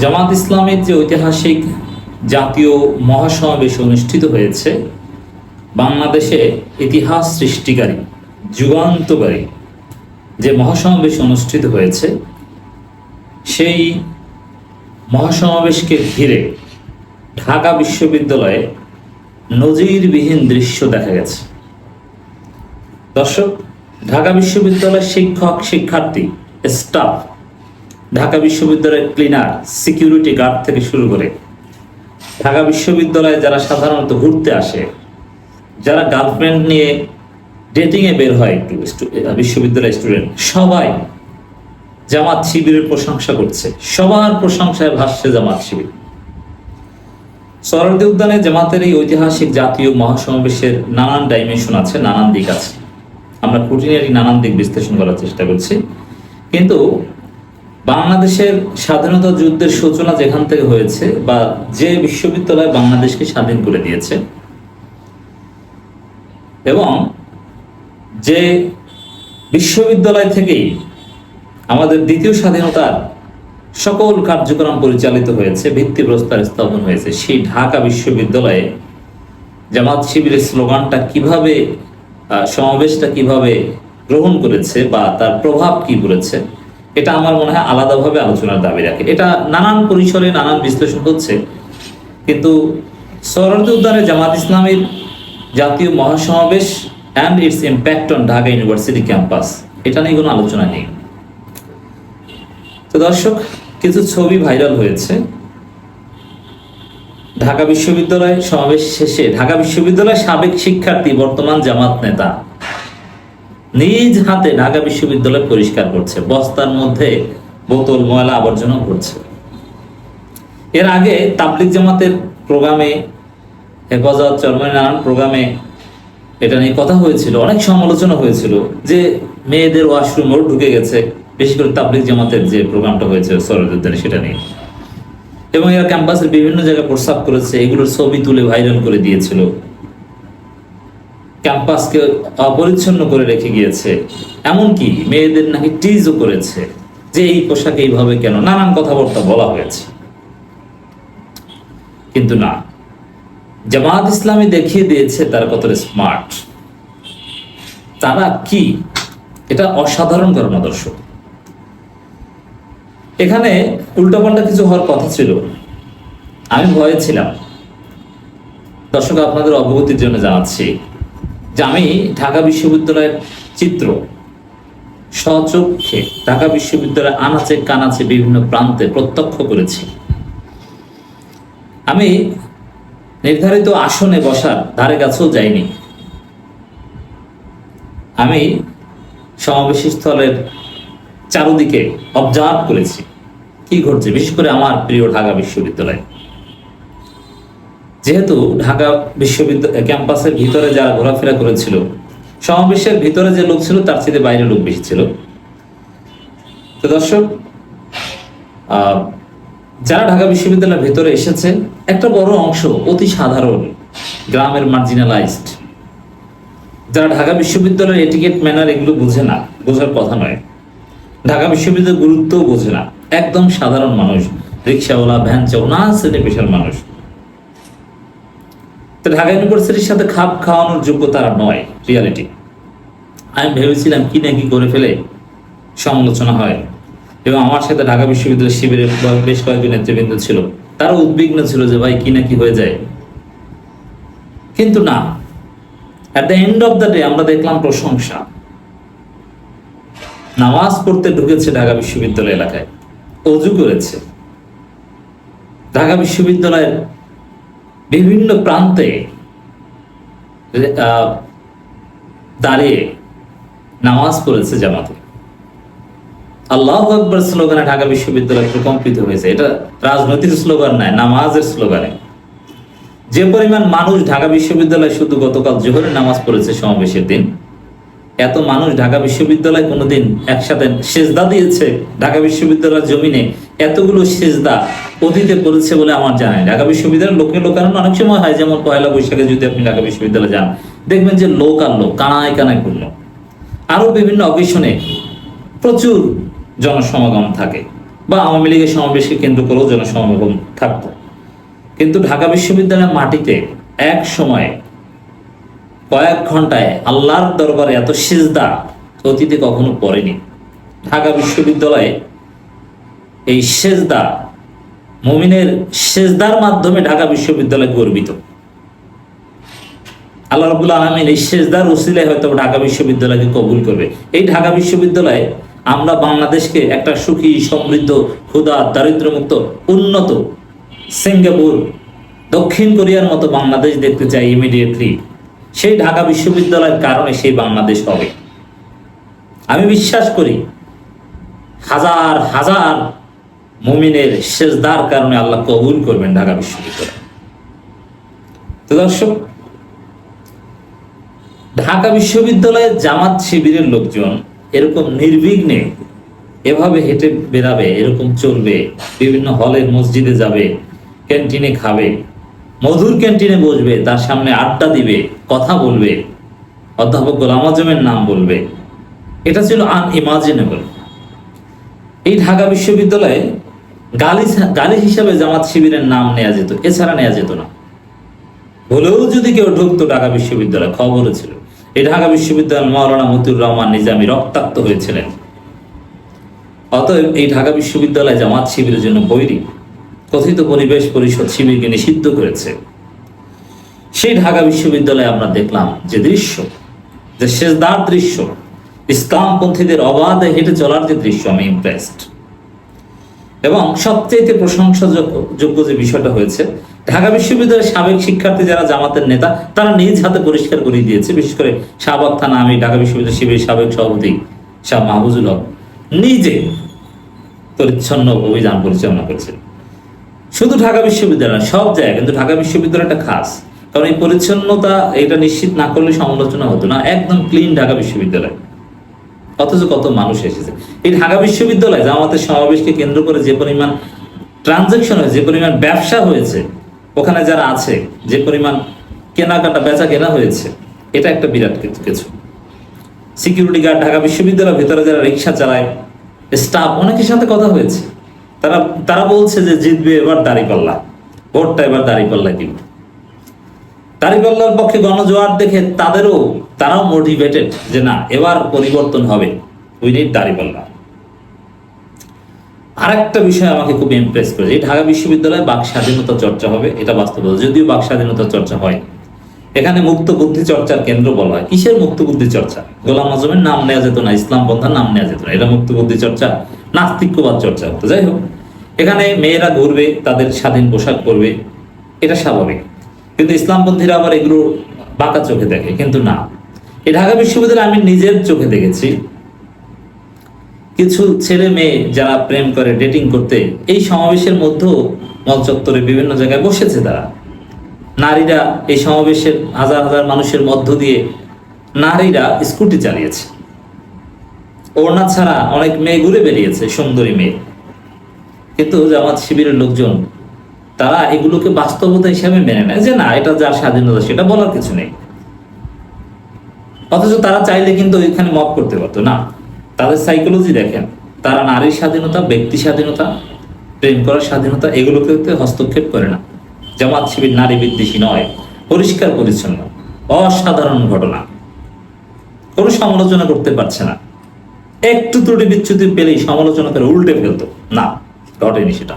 জামাত ইসলামের যে ঐতিহাসিক জাতীয় মহাসমাবেশ অনুষ্ঠিত হয়েছে, বাংলাদেশে ইতিহাস সৃষ্টিকারী, যুগান্তকারী যে মহাসমাবেশ অনুষ্ঠিত হয়েছে, সেই মহাসমাবেশকে ঘিরে ঢাকা বিশ্ববিদ্যালয়ে নজিরবিহীন দৃশ্য দেখা গেছে। দর্শক, ঢাকা বিশ্ববিদ্যালয়ের শিক্ষক, শিক্ষার্থী স্টাফ ঢাকা বিশ্ববিদ্যালয়ের ক্লিনার, সিকিউরিটি গার্ড থেকে শুরু করে ঢাকা বিশ্ববিদ্যালয়ে যারা সাধারণত ঘুরতে আসে, যারা গার্লফ্রেন্ড নিয়ে ডেটিংয়ে বের হয়, একটু বিশ্ববিদ্যালয়ের স্টুডেন্ট সবাই জামাত শিবিরের প্রশংসা করছে। সবার প্রশংসায় ভাসছে জামাত শিবির। সরদি উদ্যানে জামাতের এই ঐতিহাসিক জাতীয় মহাসমাবেশের নানান ডাইমেনশন আছে, নানান দিক আছে। আমরা খুঁটিনাটি নানান দিক বিশ্লেষণ করার চেষ্টা করছি। কিন্তু বাংলাদেশের স্বাধীনতা যুদ্ধের সূচনা যেখান থেকে হয়েছে বা যে বিশ্ববিদ্যালয় বাংলাদেশকে স্বাধীন করে দিয়েছে এবং যে বিশ্ববিদ্যালয় থেকেই আমাদের দ্বিতীয় স্বাধীনতার সকল কার্যক্রম পরিচালিত হয়েছে, ভিত্তিপ্রস্তর স্থাপন হয়েছে, সেই ঢাকা বিশ্ববিদ্যালয়ে জামাত শিবিরের স্লোগানটা কীভাবে সমাবেশটা কীভাবে গ্রহণ করেছে বা তার প্রভাব কি পড়েছে এটা আমার মনে হয় আলাদাভাবে আলোচনার দাবি রাখে। এটা নানান পরিসরে নানান বিশ্লেষণ হচ্ছে। কিন্তু সরদি উদ্যানে জামাত ইসলামের জাতীয় মহাসমাবেশ and its impact on Dhaka university campus. এটা নিয়ে কোনো আলোচনা নেই। তো দর্শক, কিছু ছবি ভাইরাল হয়েছে। ঢাকা বিশ্ববিদ্যালয় সমাবেশ শেষে ঢাকা বিশ্ববিদ্যালয়ের সাবেক শিক্ষার্থী, বর্তমান জামাত নেতা নিজ হাতে ঢাকা বিশ্ববিদ্যালয় পরিষ্কার করছে, বস্তার মধ্যে বোতল, ময়লা আবর্জনা করছে এর আগে তাবলিক জামাতের প্রোগ্রামে, হেফাজত চরমের নানান প্রোগ্রামে এটা নিয়ে কথা হয়েছিল, অনেক সমালোচনা হয়েছিল যে মেয়েদের ওয়াশরুমও ঢুকে গেছে, বেশি করে তাবলিক জামাতের যে প্রোগ্রামটা হয়েছে সরজুদ্দিনে সেটা নিয়ে। এবং এরা ক্যাম্পাসের বিভিন্ন জায়গায় প্রস্তাব করেছে, এগুলোর ছবি তুলে ভাইরাল করে দিয়েছিল। ক্যাম্পাসকে অপরিচ্ছন্ন করে রেখে গিয়েছে। এমনকি মেয়েদের নাকি টিজও করেছে যে এই পোশাক এইভাবে কেন? নানান কথাবার্তা বলা হয়েছে। কিন্তু না, জামাত ইসলামী দেখিয়ে দিয়েছে তারা কতটা স্মার্ট তারা কি? এটা অসাধারণ ঘটনা দর্শক এখানে উল্টাপাল্টা কিছু হওয়ার কথা ছিল। আমি ভয়ে ছিলাম। দর্শক, আপনাদের অবগতির জন্য জানাচ্ছি যে আমি ঢাকা বিশ্ববিদ্যালয়ের চিত্র সচক্ষে ঢাকা বিশ্ববিদ্যালয়ের আনাচে কানাচে বিভিন্ন প্রান্তে প্রত্যক্ষ করেছি। আমি নির্ধারিত আসনে বসার ধারে কাছেও যাইনি। আমি সমাবেশ স্থলের চারদিকে অবজার্ভ করেছি। কি ঘটছে? বিশেষ করে আমার প্রিয় ঢাকা বিশ্ববিদ্যালয়। যেহেতু ঢাকা বিশ্ববিদ্যালয় ক্যাম্পাসের ভিতরে যারা ঘোরাফেরা করেছিল, সমাবেশের ভিতরে যে লোক ছিল, তার চেয়ে বাইরে লোক বেশি ছিল। তো দর্শক যারা ঢাকা বিশ্ববিদ্যালয়ের ভেতরে এসেছে, একটা বড় অংশ অতি সাধারণ, গ্রামের মার্জিনালাইজড যারা ঢাকা বিশ্ববিদ্যালয়ের এটিকেট ম্যানার এগুলো বোঝে না, বোঝার কথা নয়। ঢাকা বিশ্ববিদ্যালয়ের গুরুত্বও বোঝে না। একদম সাধারণ মানুষ, রিক্সাওয়ালা ভ্যান চাও না শ্রেণি পেশার মানুষ। ঢাকা ইউনিভার্সিটির সাথে খাপ খাওয়ানোর যোগ্য তারা নয় রিয়ালিটি আমি ভেবেছিলাম কি না কি করে ফেলে সমালোচনা হয়। এবং আমার সাথে ঢাকা বিশ্ববিদ্যালয়ের শিবিরের বেশ কয়েকজন নেতৃবৃন্দ ছিল। তারা উদ্বিগ্ন ছিল যে, ভাই, কি না কি হয়ে যায়? কিন্তু না। At the end of the day আমরা দেখলাম প্রশংসা। নামাজ পড়তে ঢুকেছে ঢাকা বিশ্ববিদ্যালয় এলাকায়। অজু করেছে। ঢাকা বিশ্ববিদ্যালয়ের বিভিন্ন প্রান্তে দাঁড়িয়ে নামাজ পড়েছে জামাতে। আল্লাহ আকবর স্লোগানে ঢাকা বিশ্ববিদ্যালয় প্রকম্পিত হয়েছে। এটা রাজনৈতিক স্লোগান নয়, নামাজের স্লোগানে। যে পরিমাণ মানুষ ঢাকা বিশ্ববিদ্যালয় শুধু গতকাল জোহরের নামাজ পড়েছে সমাবেশের দিন, এত মানুষ ঢাকা বিশ্ববিদ্যালয় কোনোদিন একসাথে সেজদা দিয়েছে। ঢাকা বিশ্ববিদ্যালয়ের জমিনে এতগুলো সেজদা অতীতে পড়েছে বলে আমার জানা ঢাকা বিশ্ববিদ্যালয়ের লোকে লোকারণ অনেক সময় হয়, যেমন পয়লা বৈশাখে যদি আপনি ঢাকা বিশ্ববিদ্যালয়ে যান, দেখবেন যে লোক আর লোক কানায় কানায় পূর্ণ আরও বিভিন্ন অকেশনে প্রচুর জনসমাগম থাকে বা আওয়ামী লীগের সমাবেশকে কেন্দ্র করেও জনসমাগম থাকতো। কিন্তু ঢাকা বিশ্ববিদ্যালয়ের মাটিতে এক সময় কয়েক ঘন্টায় আল্লাহর দরবারে এত সিজদা অতীতে কখনো পড়েনি। ঢাকা বিশ্ববিদ্যালয়ে এই সেজদা মুমিনের সেজদার মাধ্যমে ঢাকা বিশ্ববিদ্যালয় গর্বিত। আল্লাহ রবুল আলমিন এই সেজদার উসিলে হয়তো ঢাকা বিশ্ববিদ্যালয়কে কবুল করবে। এই ঢাকা বিশ্ববিদ্যালয়ে আমরা বাংলাদেশকে একটা সুখী, সমৃদ্ধ ক্ষুদা দারিদ্র্যমুক্ত, উন্নত সিঙ্গাপুর, দক্ষিণ কোরিয়ার মতো বাংলাদেশ দেখতে চাই ইমিডিয়েটলি সেই ঢাকা বিশ্ববিদ্যালয়ের কারণে সেই বাংলাদেশ হবে। আমি বিশ্বাস করি, হাজার হাজার মুমিনের সেজদার কারণে আল্লাহ কবুল করবেন ঢাকা বিশ্ববিদ্যালয়। তো দর্শক, ঢাকা বিশ্ববিদ্যালয়ের জামাত শিবিরের লোকজন এরকম নির্বিঘ্নে এভাবে হেঁটে বেরাবে এরকম চলবে, বিভিন্ন হলের মসজিদে যাবে, ক্যান্টিনে খাবে, মধুর ক্যান্টিনে বসবে, তার সামনে আড্ডা দিবে, কথা বলবে, অধ্যাপক গোলাম আজমের নাম বলবে, এটা ছিল আন আনইমাজিনেবল এই ঢাকা বিশ্ববিদ্যালয়ে গালি গালি হিসাবে জামাত শিবিরের নাম নেওয়া যেত, এছাড়া নেওয়া যেত না। হলেও যদি কেউ ঢুকতো ঢাকা বিশ্ববিদ্যালয় খবরও ছিল। এই ঢাকা বিশ্ববিদ্যালয় মৌলানা মতুর রহমান নিজামী রক্তাক্ত হয়েছিলেন। অতএব এই ঢাকা বিশ্ববিদ্যালয় জামাত শিবিরের জন্য বৈরী। কথিত পরিবেশ পরিষদ শিবিরকে নিষিদ্ধ করেছে। সেই ঢাকা বিশ্ববিদ্যালয়ে আমরা দেখলাম যে দৃশ্য, যে শেষদার দৃশ্য, ইসলামপন্থীদের অবাধে হেঁটে চলার যে দৃশ্য, আমি ইমপ্রেসড এবং সবচেয়ে প্রশংসাযোগ্য যোগ্য যে বিষয়টা হয়েছে, ঢাকা বিশ্ববিদ্যালয়ের সাবেক শিক্ষার্থী যারা জামাতের নেতা, তারা নিজ হাতে পরিষ্কার করে দিয়েছে, বিশেষ করে শাহবাগ থানা আমি ঢাকা বিশ্ববিদ্যালয় শিবিরের সাবেক সভাপতি শাহ মাহবুজুল হক নিজে পরিচ্ছন্ন অভিযান পরিচালনা করছে শুধু ঢাকা বিশ্ববিদ্যালয় সব জায়গায়, কিন্তু ঢাকা বিশ্ববিদ্যালয়টা খাস। কারণ এই পরিচ্ছন্নতা, এটা নিশ্চিত না করলে সমালোচনা হতো না, একদম ক্লিন ঢাকা বিশ্ববিদ্যালয়। অথচ কত মানুষ এসেছে। এই ঢাকা বিশ্ববিদ্যালয় জামাতের সমাবেশকে কেন্দ্র করে যে পরিমাণ ট্রানজেকশন হয়েছে, যে পরিমাণ ব্যবসা হয়েছে, ওখানে যারা আছে, যে পরিমাণ কেনাকাটা বেচা কেনা হয়েছে, এটা একটা বিরাট কিছু। সিকিউরিটি গার্ড ঢাকা বিশ্ববিদ্যালয়ের ভেতরে যারা রিক্সা চালায় স্টাফ অনেকের সাথে কথা হয়েছে। তারা তারা বলছে যে জিতবে এবার দাঁড়িপাল্লা। ভোটটা এবার দাঁড়িপাল্লা দিব। দাঁড়িপাল্লার পক্ষে গণজোয়ার দেখে তাদেরও তারাও মোটিভেটেড যে না, এবার পরিবর্তন হবে। উই নিড দাঁড়িপাল্লা আরেকটা বিষয় আমাকে খুব ইমপ্রেস করেছে। ঢাকা বিশ্ববিদ্যালয়ে বাক স্বাধীনতা চর্চা হবে, এটা বাস্তব যদিও বাক স্বাধীনতা চর্চা হয়। এখানে মুক্ত বুদ্ধি চর্চার কেন্দ্র বলা হয়। কিসের মুক্ত বুদ্ধি চর্চা? গোলাম আজমের নাম নেওয়া যেত না, ইসলাম পন্থার নাম নেওয়া যেত না। এটা মুক্ত বুদ্ধি চর্চা, নাস্তিক্যবাদ চর্চা হতো। যাই হোক, এখানে মেয়েরা ঘুরবে, তাদের স্বাধীন পোশাক পরবে, এটা স্বাভাবিক। কিন্তু ইসলামপন্থীরা আবার এগুলো বাঁকা চোখে দেখে, কিন্তু না। এই ঢাকা বিশ্ববিদ্যালয়ে আমি নিজের চোখে দেখেছি। কিছু ছেলে মেয়ে যারা প্রেম করে ডেটিং করতে, এই সমাবেশের মধ্যেও মল চত্বরে বিভিন্ন জায়গায় বসেছে তারা। নারীরা এই সমাবেশের হাজার হাজার মানুষের মধ্য দিয়ে নারীরা স্কুটি চালিয়েছে। ওড়না ছাড়া অনেক মেয়ে ঘুরে বেরিয়েছে সুন্দরী মেয়ে। কিন্তু জামাত শিবিরের লোকজন তারা এগুলোকে বাস্তবতা হিসাবে মেনে নেয়। যে না, এটা যার স্বাধীনতা, সেটা বলার কিছু নেই। অথচ তারা চাইলে কিন্তু এখানে মপ করতে পারতো। না, তাদের সাইকোলজি দেখেন। তারা নারীর স্বাধীনতা, ব্যক্তি স্বাধীনতা, প্রেম করার স্বাধীনতা, এগুলোকে হস্তক্ষেপ করে না। জামাত শিবির নারী বিদ্বেষী নয়, পরিষ্কার পরিচ্ছন্ন, অসাধারণ ঘটনা। কোনো সমালোচনা করতে পারছে না। একটু ত্রুটি বিচ্ছুতি পেলেই সমালোচনা করে উল্টে ফেলতো। না, ঘটেনি সেটা।